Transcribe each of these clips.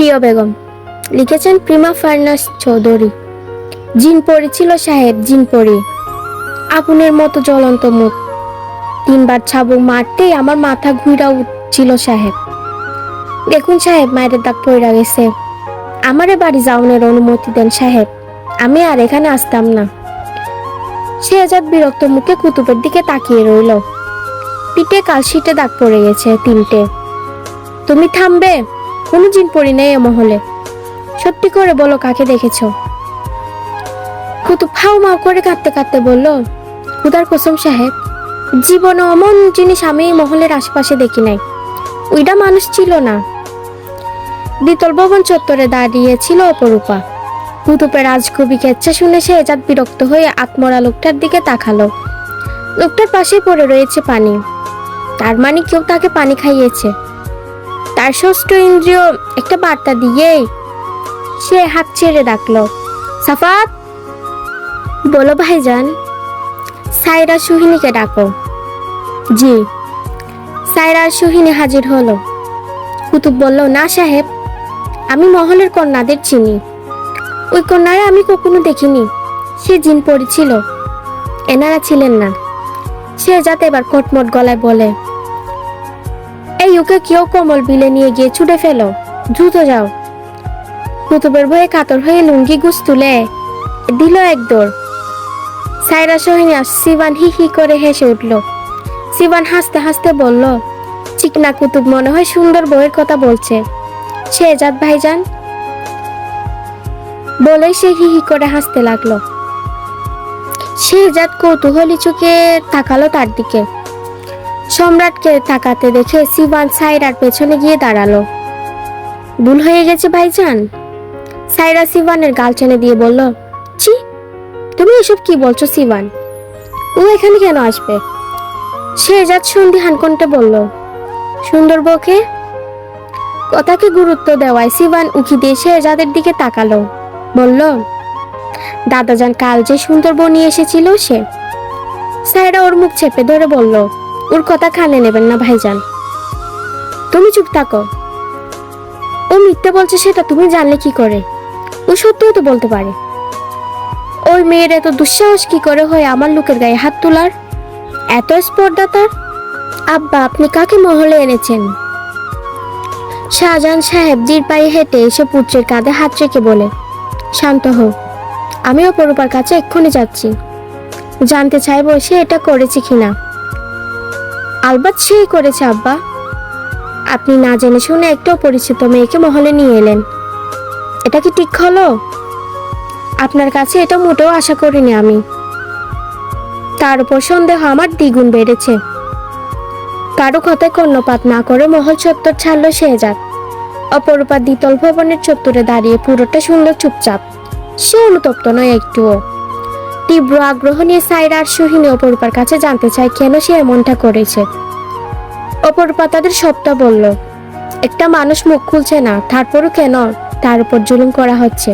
প্রিয় বেগম, লিখেছেন Prima furnace Chowdhury. জিন পরি ছিল সাহেব, জিন পরি। আগুনের মতো জ্বলন্ত মুখ। তিনবার ছাবুক মারতেই আমার মাথা ঘুরা উঠছিল সাহেব। দেখুন সাহেব মায়ের দাগ পড়া গেছে। আমারে বাড়ি যাওয়ানোর অনুমতি দেন সাহেব। আমি আর এখানে আসতাম না। শেহজাদ বিরক্ত মুখে কুতুবের দিকে তাকিয়ে রইল। পিঠে কালশিটে দাগ পড়ে গেছে তিনটে। তুমি থামবে? কোনো জিন পড়ি নেই এ মহলে। সত্যি করে বলো, কাকে দেখেছ? কুতুব ফাউ মাউ করে কাঁদতে কাঁদতে বলল, উদার কসম সাহেব, জীবনে অমন জিনিস আমি মহলের আশেপাশে দেখি নাই। ওইটা মানুষ ছিল না। দ্বিতল ভবন চত্বরে দাঁড়িয়েছিল অপরূপা। কুতুবের রাজকবি কেচ্ছা শুনে সে এজাত বিরক্ত হয়ে আত্মরা লোকটার দিকে তাকালো। লোকটার পাশেই পড়ে রয়েছে পানি। তার মানে কেউ তাকে পানি খাইয়েছে। তার ষষ্ঠ ইন্দ্রিয় একটা বার্তা দিয়েই সে হাত ছেড়ে ডাকলো। সাফাত, বলো ভাইজান, সাইরা সুহিনীকে ডাকো। জি, সাইরা সুহিনী হাজির হলো। কুতুব বলল, না সাহেব, আমি মহলের কন্যাদের চিনি। ওই কন্যারে আমি কখনো দেখিনি। সে জিন পড়েছিল এনারা ছিলেন না। সে যাতে এবার কটমট গলায় বলে এই ওকে কেউ কমল বিলে নিয়ে গিয়ে ছুটে ফেলো। দ্রুত যাও। কুতুবের ভয়ে কাতর হয়ে লুঙ্গি গুছ তুলে দিল এক দৌড়। সাইরা সোহিনী সিবান হি হি করে হেসে উঠল। সিবান হাসতে হাসতে বলল চিকনা কুতুব, মনে হয় সুন্দর বইয়ের কথা বলছে। শেহজাদ ভাইজান? বলে সে হি হি করে হাসতে লাগল। শেহজাদ কৌতূহলী চোখে তাকালো তার দিকে। সম্রাটকে তাকাতে দেখে সিবান সাইরার পেছনে গিয়ে দাঁড়াল। ভুল হয়ে গেছে ভাইজান? সাইরা সিবানের গাল টেনে দিয়ে বলল, ছি, তুমি এসব কি বলছো সিবান ও এখানে কেন আসবে? সে শেহজাদ সন্ধিহান কণ্ঠে বলল, সুন্দর বউকে? কথাকে গুরুত্ব দেওয়ায় সিবান উকি দিয়ে শেহজাদের দিকে তাকালো। বলল, দাদাজান, কাল যে সুন্দর বউ নিয়ে এসেছিল সে? সাইরা ওর মুখ চেপে ধরে বলল ওর কথা কানে নেবেন না, ভাইজান। তুমি চুপ থাকো। ও মিথ্যে বলছে সেটা তুমি জানলে কি করে? ও সত্যিও তো বলতে পারে। ওই মেয়ের এত দুঃসাহস কি করে হয় আমার লোকের গায়ে হাত তোলার? এত স্পর্ধা তার? আব্বা, আপনি কাকে মহলে এনেছেন? শাহজাহান সাহেব জির পায়ে হেঁটে এসে পুত্রের কাঁধে হাত রেখে বলে, শান্ত হও। আমি অপরূপার কাছে এক্ষুনি যাচ্ছি। জানতে চাইব সে এটা করেছে কিনা? আলবাত সেই করেছে, আব্বা। আপনি না জেনে শুনে একটা পরিচিত মেয়েকে মহলে নিয়ে এলেন। এটা কি ঠিক হলো? আপনার কাছে এটা মোটেও আশা করিনি আমি। তার উপর সন্দেহ আমার দ্বিগুণ বেড়েছে। কারও কথায় কর্ণপাত না করে মহল চত্বর ছাড়লো সে যাক। অপরূপা দ্বিতল ভবনের চত্বরে দাঁড়িয়ে পুরোটা শুনল চুপচাপ। সে অনুতপ্ত নয় একটুও। তীব্র আগ্রহ নিয়ে সাইরা আর সোহিনী অপরূপার কাছে জানতে চায় কেন সে এমনটা করেছে। অপরূপা তাদের সবটা বলল, একটা মানুষ মুখ খুলছে না, তারপরও কেন তার উপর জুলুম করা হচ্ছে?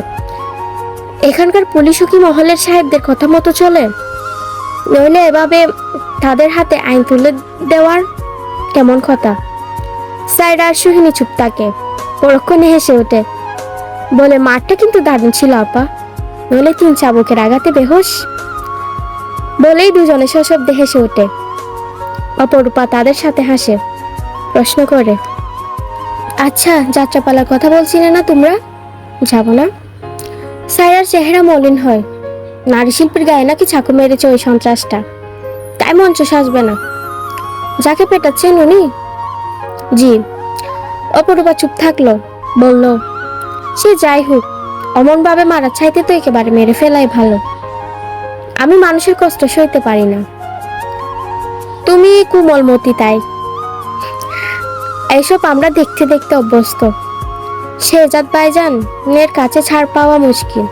এখানকার পুলিশও কি মহলের সাহেবদের কথা মতো চলে? নইলে এভাবে তাদের হাতে আইন তুলে দেওয়ার কেমন কথা? সাইরা আর সোহিনী চুপ থাকে, পরক্ষণে হেসে ওঠে, বলে, মাঠটা কিন্তু দারুণ ছিল, আপা। নইলে তিন চাবুকের আঘাতে বেহোশ। বলেই দুজনে সশব্দে হেসে ওঠে। অপরূপা তাদের সাথে হাসে, প্রশ্ন করে আচ্ছা যাত্রাপালার কথা বলছিলে না তোমরা? যাব না। সাইরার চেহারা মলিন হয়। নারী শিল্পীর গায়ে নাকি ছাকু মেরেছে ওই সন্ত্রাসটা। তাই মঞ্চ সাজবে না। যাকে পেটাচ্ছেন উনি? জি। অপরূপা চুপ থাকল, বলল, সে যাই হোক অমনভাবে মারা চাইতে তো একেবারে মেরে ফেলাই ভালো। আমি মানুষের কষ্ট সইতে পারি না। তুমি কুমলমতি তাই। এইসব আমরা দেখতে দেখতে অভ্যস্ত। শেহজাদ ভাইজান মেয়ের কাছে ছাড় পাওয়া মুশকিল।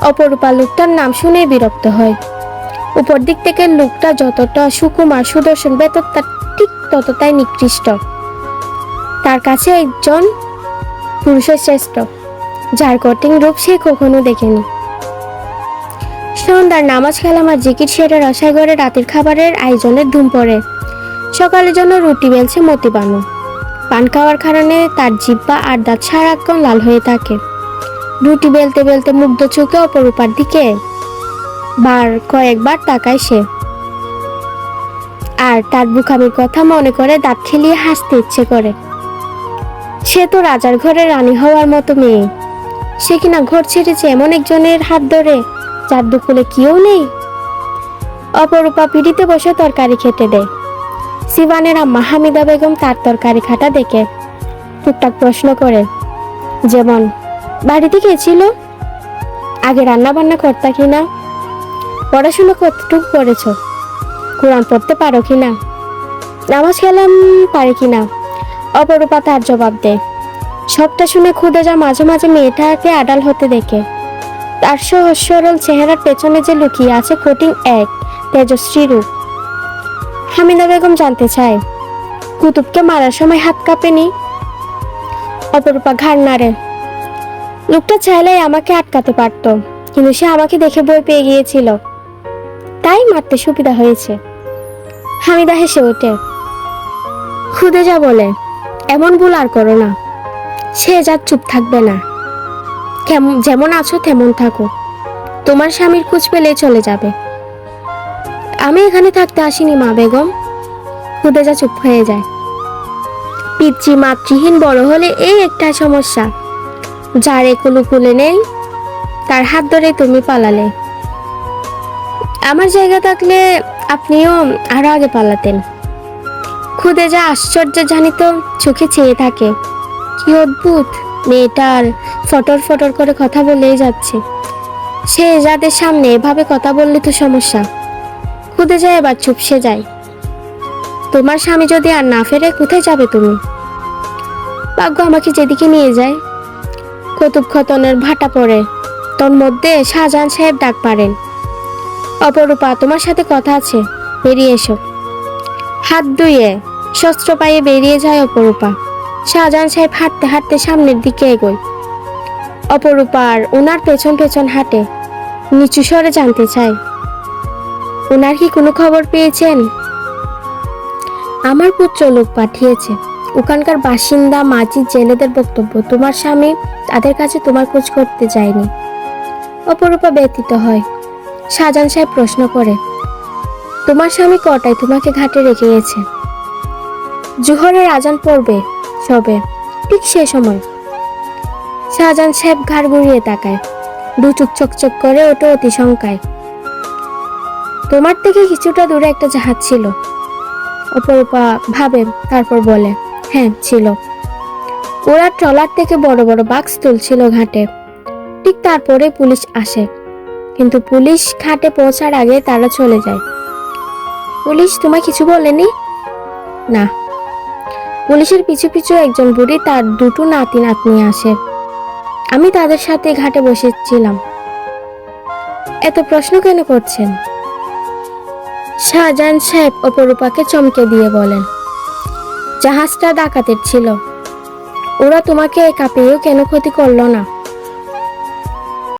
অপরূপা লোকটার নাম শুনে বিরক্ত হয়। উপর দিক থেকে লোকটা যতটা সুকুমার সুদর্শন বেতর তার ঠিক ততটাই নিকৃষ্ট। তার কাছে একজন পুরুষের শ্রেষ্ঠ। যার কঠিন রূপ সে কখনো দেখেনি। সন্ধ্যার নামাজ কালাম আর জিকির সেরে রসাই ঘরে রাতের খাবারের আয়োজনের ধুম পড়ে। সকালের জন্য রুটি বেলছে মতি বানু। পান খাওয়ার কারণে তার জিব্বা আর দাঁত সারাক্ষণ লাল হয়ে থাকে। রুটি বেলতে বেলতে মুগ্ধ চোখে অপরূপার দিকে বার কয়েকবার তাকায় সে। আর তার বুকামির কথা মনে করে দাঁত খেলিয়ে হাসতে ইচ্ছে করে। সে তো রাজার ঘরে রানী হওয়ার মতো মেয়ে। সে কিনা ঘর ছেড়েছে এমন একজনের হাত ধরে, যার দুকুলে কেউ নেই। অপরূপা পিড়িতে বসে তরকারি খেতে দেয়। সিবানের মাহামিদা বেগম তার তরকারি খাটা দেখে টুকটাক প্রশ্ন করে, যেমন, বাড়িতে কে ছিল? আগে রান্না বান্না করতা কিনা পড়াশোনা কতটুকু করেছ? কোরআন পড়তে পারো কিনা নামাজ খেলাম পারে কিনা অপরূপা তার জবাব দেয় সবটা শুনে খুদে যা মাঝে মাঝে মেয়েটাকে আড়াল হতে দেখে। তার সহজ সরল চেহারার পেছনে যে লুকিয়ে আছে কঠিন এক তেজশ্রী রূপ। হামিদা বেগম জানতে চায়, কুতুবকে মারার সময় হাত কাঁপেনি অপরূপা ঘাড় নাড়ে, লোকটা চাইলে আমাকে আটকাতে পারতো, কিন্তু সে আমাকে দেখে বই পেয়ে গিয়েছিল। তাই মারতে সুবিধা হয়েছে। হামিদা হেসে ওঠে খুদে যা বলে, এমন ভুল আর করো না। সে যা চুপ থাকবে না। কেমন যেমন আছো তেমন থাকো। তোমার স্বামীর খোঁজ পেলে চলে যাবে। আমি এখানে থাকতে আসিনি, মা বেগম। যা চুপ হয়ে যায়। পিতৃ, মাতৃহীন বড় হলে এই একটা সমস্যা। যার একুলু কুলে নেই, তার হাত ধরে তুমি পালালে। আমার জায়গা থাকলে আপনিও আরও আগে পালাতেন। খুদে যা আশ্চর্য জানিত চোখে চেয়ে থাকে। কি অদ্ভুত? মেয়েটার ফটর ফটর করে কথা বলেই যাচ্ছে। সে যাদের সামনে এভাবে কথা বললে তো সমস্যা। খুদে যায় এবার চুপসে যায়। তোমার স্বামী যদি আর না ফেরে, কোথায় যাবে তুমি? ভাগ্য আমাকে যেদিকে নিয়ে যায়। কতুব খতনের ভাটা পড়ে। তোর মধ্যে শাহজাহান সাহেব ডাক পারেন। অপরূপা, তোমার সাথে কথা আছে। বেরিয়ে এসো। হাত ধুয়ে শস্ত্র পায়ে বেরিয়ে যায় অপরূপা। শাহজাহান সাহেব হাঁটতে হাঁটতে সামনের দিকে এগোয়। অপরূপার ওনার পেছন পেছন হাঁটে। নিচু স্বরে জানতে চায় ওনার কি কোনো খবর পেয়েছেন? আমার পুত্র লোক পাঠিয়েছে। ওখানকার বাসিন্দা মাঝি জেলেদের বক্তব্য। তোমার স্বামী তাদের কাছে তোমার খোঁজ করতে যায়নি। অপরূপা ব্যতীত হয়। শাহজাহান সাহেব প্রশ্ন করে, তোমার স্বামী কটায় তোমাকে ঘাটে রেখে গেছে? জোহরের আজান পড়বে। সবে, ঠিক সে সময়। শাহজাহান সাহেব ঘাড় ঘুরিয়ে তাকায়, দু চুক চকচক করে ওঠে অতি শঙ্কায়। তোমার থেকে কিছুটা দূরে একটা জাহাজ ছিল। অপরূপা ভাবে, তারপর বলে হ্যাঁ ছিল। ওরা ট্রলার থেকে বড় বড় বাক্স তুলছিল ঘাটে। ঠিক তারপরে পুলিশ আসে। কিন্তু পুলিশ ঘাটে পৌঁছার আগে তারা চলে যায়। পুলিশ তোমায় কিছু বলেনি? না। পুলিশের পিছু পিছু একজন বুড়ি তার দুটো নাতি নাতনি আসে। আমি তাদের সাথে ঘাটে বসেছিলাম। এত প্রশ্ন কেন করছেন? শাহজাহান সাহেব অপরূপাকে চমকে দিয়ে বলেন, জাহাজটা ডাকাতের ছিল। ওরা তোমাকে কাঁপিয়েও কেন ক্ষতি করল না?